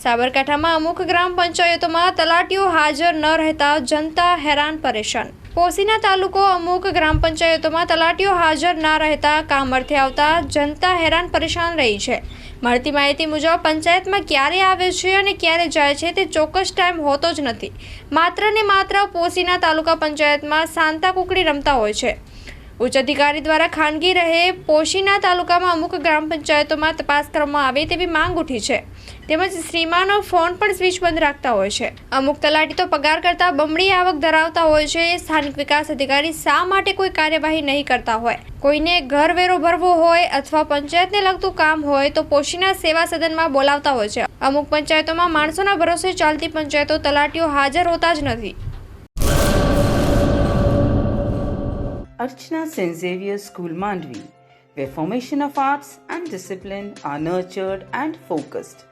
સાબરકાંઠામાં અમુક ગ્રામ પંચાયતોમાં તલાટીઓ હાજર ન રહેતા જનતા હેરાન પરેશાન. પોસીના તાલુકો અમુક ગ્રામ પંચાયતોમાં તલાટીઓ હાજર ના રહેતા કામ અર્થે આવતા જનતા હેરાન પરેશાન રહી છે. મળતી માહિતી મુજબ પંચાયતમાં ક્યારે આવે છે અને ક્યારે જાય છે તે ચોક્કસ ટાઈમ હોતો જ નથી. માત્ર ને માત્ર પોસીના તાલુકા પંચાયતમાં સાંતા કુકડી રમતા હોય છે. ઉચ્ચ અધિકારી દ્વારા ખાનગી રહે પોશીના તાલુકામાં અમુક ગ્રામ પંચાયતોમાં તપાસ કરવામાં આવે તેવી માંગ ઉઠી છે. તેમજ શ્રીમાનો ફોન પણ સ્વિચ બંધ રાખતા હોય છે. અમુક તલાટી તો પગાર કરતા બમણી આવક ધરાવતા હોય છે. સ્થાનિક વિકાસ અધિકારી શા માટે કોઈ કાર્યવાહી નહીં કરતા હોય? કોઈને ઘર વેરો ભરવો હોય અથવા પંચાયતને લગતું કામ હોય તો પોશીના સેવા સદનમાં બોલાવતા હોય છે. અમુક પંચાયતોમાં માણસોના ભરોસે ચાલતી પંચાયતો તલાટીઓ હાજર હોતા જ નથી. Archana St. School Mandvi, where formation of arts and discipline are nurtured and focused.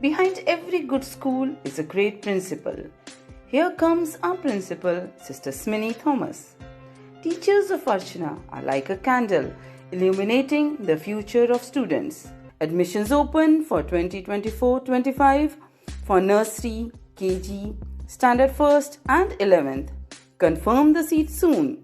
Behind every good school is a great principal. Here comes our principal, Sister Smini Thomas. Teachers of Archana are like a candle illuminating the future of students. Admissions open for 2024-25 for nursery, KG, standard 1st and 11th. Confirm the seat soon.